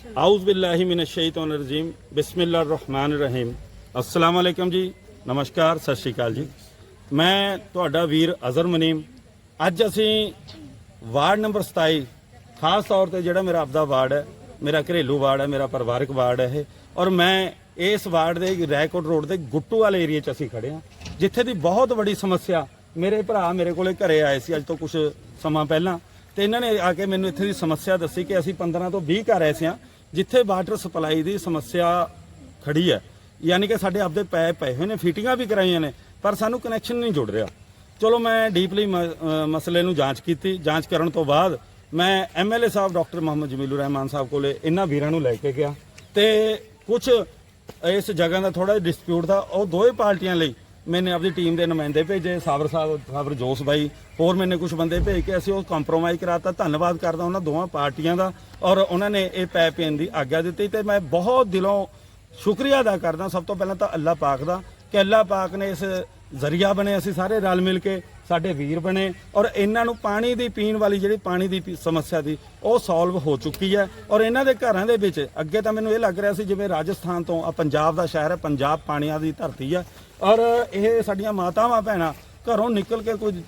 ਆਊਜ਼ ਬਿੱਲਾਹਿ ਮਿਨਸ਼ ਸ਼ੈਤਾਨਿਰ regime ਬਿਸਮਿਲ੍ਲਾਹਿਰ ਰਹਿਮਾਨਿਰ Rahim ਅਸਲਾਮ ਅਲੈਕਮ ਜੀ ਨਮਸਕਾਰ ਸਤਿ ਸ਼੍ਰੀ ਅਕਾਲ ਜੀ ਮੈਂ ਤੁਹਾਡਾ ਵੀਰ ਅਜ਼ਰ ਮਨੀਮ ਅੱਜ ਅਸੀਂ ਵਾਰਡ ਨੰਬਰ 27 ਖਾਸ ਤੌਰ ਤੇ ਜਿਹੜਾ ਮੇਰਾ ਆਪਦਾ ਵਾਰਡ ਹੈ ਮੇਰਾ ਘਰੇਲੂ ਵਾਰਡ ਹੈ ਮੇਰਾ ਪਰਿਵਾਰਕ ਵਾਰਡ ਹੈ ਇਹ ਔਰ ਮੈਂ ਇਸ ਵਾਰਡ ਦੇ ਰੈਕੋਟ ਰੋਡ ਦੇ ਗੁੱਟੂ ਵਾਲੇ ਏਰੀਆ 'ਚ ਅਸੀਂ ਖੜੇ ਹਾਂ ਜਿੱਥੇ ਦੀ ਬਹੁਤ ਵੱਡੀ ਸਮੱਸਿਆ ਮੇਰੇ ਭਰਾ ਮੇਰੇ ਕੋਲੇ ਘਰੇ ਆਏ ਸੀ ਅੱਜ ਤੋਂ ਕੁਝ ਸਮਾਂ ਪਹਿਲਾਂ ਤੇ ਇਹਨਾਂ ਨੇ ਆ ਕੇ ਮੈਨੂੰ ਇੱਥੇ ਦੀ ਸਮੱਸਿਆ ਦੱਸੀ ਕਿ ਅਸੀਂ 15 ਤੋਂ 20 ਘਰ ਐਸੇ ਹਾਂ ਜਿੱਥੇ ਵਾਟਰ ਸਪਲਾਈ ਦੀ ਸਮੱਸਿਆ ਖੜੀ ਹੈ, ਯਾਨੀ ਕਿ ਸਾਡੇ ਆਪਦੇ ਪੈਪ ਪਏ ਹੋਏ ਨੇ, ਫਿਟਿੰਗਾਂ ਵੀ ਕਰਾਈਆਂ ਨੇ, ਪਰ ਸਾਨੂੰ ਕਨੈਕਸ਼ਨ ਨਹੀਂ ਜੁੜ ਰਿਹਾ। ਚਲੋ ਮੈਂ ਡੀਪਲੀ ਮਸਲੇ ਨੂੰ ਜਾਂਚ ਕੀਤੀ, ਜਾਂਚ ਕਰਨ ਤੋਂ ਬਾਅਦ ਮੈਂ ਐਮਐਲਏ ਸਾਹਿਬ ਡਾਕਟਰ ਮੁਹੰਮਦ ਜਮੀਲੁਰ ਰਹਿਮਾਨ ਸਾਹਿਬ ਕੋਲੇ ਇਹਨਾਂ ਵੀਰਾਂ ਨੂੰ ਲੈ ਕੇ ਗਿਆ ਤੇ ਕੁਝ ਇਸ ਜਗ੍ਹਾ ਦਾ ਥੋੜਾ ਡਿਸਪਿਊਟ ਦਾ, ਉਹ ਦੋਵੇਂ ਪਾਰਟੀਆਂ ਲਈ ਮੈਨੇ ਆਪਣੀ ਟੀਮ ਦੇ ਨੁਮਾਇੰਦੇ ਭੇਜੇ, ਸਾਬਰ ਸਾਹਿਬ, ਸਾਬਰ ਜੋਸ ਬਾਈ, ਹੋਰ ਮੈਨੇ ਕੁਝ ਬੰਦੇ ਭੇਜ ਕੇ ਅਸੀਂ ਉਹ ਕੰਪਰੋਮਾਈਜ਼ ਕਰਾਤਾ, ਧੰਨਵਾਦ ਕਰਦਾ ਉਹਨਾਂ ਦੋਵਾਂ ਪਾਰਟੀਆਂ ਦਾ, ਔਰ ਉਹਨਾਂ ਨੇ ਇਹ ਪੈ ਪੈਣ ਦੀ ਆਗਿਆ ਦਿੱਤੀ ਤੇ ਮੈਂ ਬਹੁਤ ਦਿਲੋਂ ਸ਼ੁਕਰੀਆ ਅਦਾ ਕਰਦਾ ਸਭ ਤੋਂ ਪਹਿਲਾਂ ਤਾਂ ਅੱਲਾਹ ਪਾਕ ਦਾ, ਕਿ ਅੱਲਾਹ ਪਾਕ ਨੇ ਇਸ ਜ਼ਰੀਆ ਬਣੇ, ਅਸੀਂ ਸਾਰੇ ਰਲ ਮਿਲ ਕੇ ਸਾਡੇ ਵੀਰ ਬਣੇ ਔਰ ਇਹਨਾਂ ਨੂੰ ਪਾਣੀ ਦੀ ਪੀਣ ਵਾਲੀ ਜਿਹੜੀ ਪਾਣੀ ਦੀ ਪੀ- ਸਮੱਸਿਆ ਦੀ, ਉਹ ਸੋਲਵ ਹੋ ਚੁੱਕੀ ਹੈ ਔਰ ਇਹਨਾਂ ਦੇ ਘਰਾਂ ਦੇ ਵਿੱਚ ਅੱਗੇ ਤਾਂ ਮੈਨੂੰ ਇਹ ਲੱਗ ਰਿਹਾ ਸੀ ਜਿਵੇਂ ਰਾਜਸਥਾਨ ਤੋਂ ਆ ਪੰਜਾਬ ਦਾ ਸ਼ਹਿਰ ਹੈ, ਪੰਜਾਬ ਪਾਣੀਆਂ ਦੀ ਧਰਤੀ ਹੈ ਔਰ ਇਹ ਸਾਡੀਆਂ ਮਾਤਾਵਾਂ ਭੈਣਾਂ ਘਰੋਂ ਨਿਕਲ ਕੇ ਕੋਈ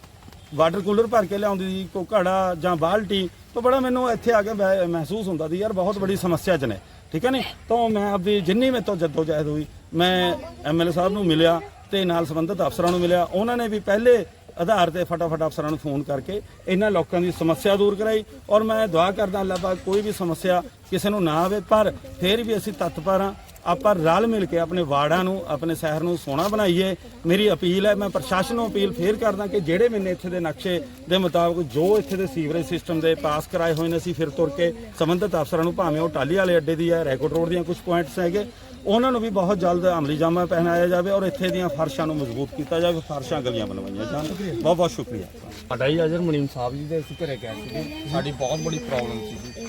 ਵਾਟਰ ਕੂਲਰ ਭਰ ਕੇ ਲਿਆਉਂਦੀ ਸੀ ਕੋ ਘੜਾ ਜਾਂ ਬਾਲਟੀ, ਤਾਂ ਬੜਾ ਮੈਨੂੰ ਇੱਥੇ ਆ ਕੇ ਮਹਿ- ਮਹਿਸੂਸ ਹੁੰਦਾ ਸੀ, ਯਾਰ ਬਹੁਤ ਬੜੀ ਸਮੱਸਿਆ ਚ ਨੇ। ਠੀਕ ਹੈ ਨੀ? ਤਾਂ ਮੈਂ ਆਪਦੀ ਜਿੰਨੀ ਮੇਰੇ ਤੋਂ ਜੱਦੋ ਜਹਿਦ ਹੋਈ, ਮੈਂ ਐਮਐਲਏ ਸਾਹਿਬ ਨੂੰ ਮਿਲਿਆ ਤੇ ਨਾਲ ਸੰਬੰਧਿਤ ਅਫਸਰਾਂ ਨੂੰ ਮਿਲਿਆ। ਉਹਨਾਂ ਨੇ ਵੀ ਪਹਿਲੇ ਆਧਾਰ ਤੇ ਫਟਾਫਟ ਅਫਸਰਾਂ ਨੂੰ ਫੋਨ ਕਰਕੇ ਇਹਨਾਂ ਲੋਕਾਂ ਦੀ ਸਮੱਸਿਆ ਦੂਰ ਕਰਾਈ। ਔਰ ਮੈਂ ਦੁਆ ਕਰਦਾ ਅੱਲਾਹ ਪਾਕ ਕੋਈ ਵੀ ਸਮੱਸਿਆ ਕਿਸੇ ਨੂੰ ਨਾ ਆਵੇ, ਪਰ ਫਿਰ ਵੀ ਅਸੀਂ ਤਤਪਰ ਹਾਂ। ਆਪਾਂ ਰਲ ਮਿਲ ਕੇ ਆਪਣੇ ਵਾਰਡਾਂ ਨੂੰ, ਆਪਣੇ ਸ਼ਹਿਰ ਨੂੰ ਸੋਹਣਾ ਬਣਾਈਏ। ਮੇਰੀ ਅਪੀਲ ਹੈ, ਮੈਂ ਪ੍ਰਸ਼ਾਸਨ ਨੂੰ ਅਪੀਲ ਫੇਰ ਕਰਦਾ ਕਿ ਜਿਹੜੇ ਮੈਨੇ ਇੱਥੇ ਦੇ ਨਕਸ਼ੇ ਦੇ ਮੁਤਾਬਕ ਜੋ ਇੱਥੇ ਦੇ ਸੀਵਰੇਜ ਸਿਸਟਮ ਦੇ ਪਾਸ ਕਰਾਏ ਹੋਏ ਨੇ, ਅਸੀਂ ਫਿਰ ਤੁਰ ਕੇ ਸੰਬੰਧਿਤ ਅਫਸਰਾਂ ਨੂੰ ਭਾਵੇਂ ਉਹ ਟਾਲੀ ਵਾਲੇ ਅੱਡੇ ਦੀ ਹੈ, ਰੈਕੋਰਡ ਰੋਡ ਦੀਆਂ ਕੁਝ ਪੁਆਇੰਟਸ ਹੈਗੇ। ਉਹਨਾਂ ਨੂੰ ਵੀ ਬਹੁਤ ਜਲਦ ਅਮਲੀ ਜਾਮਾ ਪਹਿਨਾਇਆ ਜਾਵੇ ਔਰ ਇੱਥੇ ਦੀਆਂ ਫਰਸ਼ਾਂ ਨੂੰ ਮਜ਼ਬੂਤ ਕੀਤਾ ਜਾਵੇ ਫਰਸ਼ਾਂ ਗਲੀਆਂ ਬਣਵਾਈਆਂ ਜਾਣ। ਬਹੁਤ ਬਹੁਤ ਸ਼ੁਕਰੀਆ। ਸਾਡਾ ਹੀ ਅਜਰ ਮਨੀਮ ਸਾਹਿਬ ਜੀ ਦੇ ਅਸੀਂ ਘਰੇ ਗਏ ਸੀਗੇ। ਸਾਡੀ ਬਹੁਤ ਬੜੀ ਪ੍ਰੋਬਲਮ ਸੀ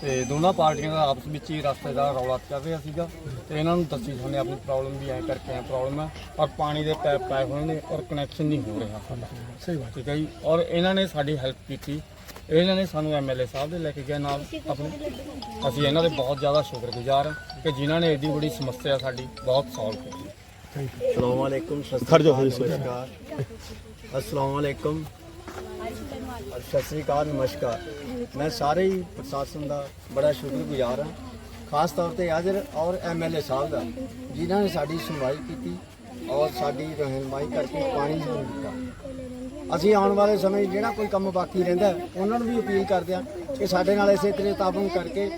ਤੇ ਦੋਨਾਂ ਪਾਰਟੀਆਂ ਦਾ ਆਪਸ ਵਿੱਚ ਹੀ ਰਸਤੇ ਦਾ ਰੌਲਾ ਚੱਲ ਰਿਹਾ ਸੀਗਾ। ਤੇ ਇਹਨਾਂ ਨੂੰ ਦੱਸੀ ਸਾਨੂੰ ਆਪਣੀ ਪ੍ਰੋਬਲਮ ਵੀ ਐ ਕਰਕੇ ਐ ਪ੍ਰੋਬਲਮ ਹੈ ਔਰ ਪਾਣੀ ਦੇ ਪੈਪ ਪਾਏ ਹੋਏ ਨੇ ਔਰ ਕਨੈਕਸ਼ਨ ਨਹੀਂ ਹੋ ਰਿਹਾ ਸਾਡਾ। ਸਹੀ ਬਾਤ ਠੀਕ ਹੈ ਜੀ? ਔਰ ਇਹਨਾਂ ਨੇ ਸਾਡੀ ਹੈਲਪ ਕੀਤੀ। ਇਹਨਾਂ ਨੇ ਸਾਨੂੰ ਐਮਐਲਏ ਸਾਹਿਬ ਦੇ ਲੈ ਕੇ ਗਏ ਨਾਲ। ਆਪਣੇ ਅਸੀਂ ਇਹਨਾਂ ਦੇ ਬਹੁਤ ਜ਼ਿਆਦਾ ਸ਼ੁਕਰਗੁਜ਼ਾਰ ਹਾਂ। ਕਿ ਜਿਨ੍ਹਾਂ ਨੇ ਏਡੀ ਬੜੀ ਸਮੱਸਿਆ ਸਾਡੀ ਬਹੁਤ ਸੋਲਵ ਕੀਤੀ। ਅਸਲਾਮ ਵਾਲੇਕੁਮ ਖੜ ਜਾਓ, ਖੜ ਜਾਓ। ਨਮਸਕਾਰ। ਅਸਲਾਮ ਵਾਲੇਕੁਮ ਸਤਿ ਸ੍ਰੀ ਅਕਾਲ ਨਮਸਕਾਰ। ਮੈਂ ਸਾਰੇ ਹੀ ਪ੍ਰਸ਼ਾਸਨ ਦਾ ਬੜਾ ਸ਼ੁਕਰਗੁਜ਼ਾਰ ਹਾਂ। ਖਾਸ ਤੌਰ ਤੇ ਹਾਜ਼ਰ ਔਰ ਐਮਐਲਏ ਸਾਹਿਬ ਦਾ ਜਿਨ੍ਹਾਂ ਨੇ ਸਾਡੀ ਸੁਣਵਾਈ ਕੀਤੀ ਔਰ ਸਾਡੀ ਰਹਿਨਮਾਈ ਕਰਕੇ ਪਾਣੀ ਜ਼ਰੂਰ ਦਿੱਤਾ। ਅਸੀਂ ਆਉਣ ਵਾਲੇ ਸਮੇਂ 'ਚ ਜਿਹੜਾ ਕੋਈ ਕੰਮ ਬਾਕੀ ਰਹਿੰਦਾ, ਉਹਨਾਂ ਨੂੰ ਵੀ ਅਪੀਲ ਕਰਦੇ ਹਾਂ ਕਿ ਸਾਡੇ ਨਾਲ ਇਸੇ ਤਰ੍ਹਾਂ ਤਾਬਨ ਕਰਕੇ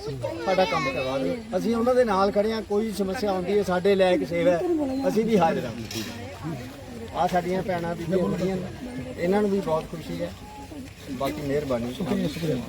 ਸਾਡਾ ਕੰਮ ਕਰਵਾ ਦਿਓ। ਅਸੀਂ ਉਹਨਾਂ ਦੇ ਨਾਲ ਖੜੇ ਹਾਂ, ਕੋਈ ਸਮੱਸਿਆ ਆਉਂਦੀ ਹੈ, ਸਾਡੇ ਲਾਇਕ ਸੇਵਾ ਅਸੀਂ ਵੀ ਹਾਜ਼ਰ ਹਾਂ। ਆ ਸਾਡੀਆਂ ਭੈਣਾਂ ਬੀਬੀਆਂ ਹੁੰਦੀਆਂ ਨੇ, ਇਹਨਾਂ ਨੂੰ ਵੀ ਬਹੁਤ ਖੁਸ਼ੀ ਹੈ। ਬਾਕੀ ਮਿਹਰਬਾਨੀ।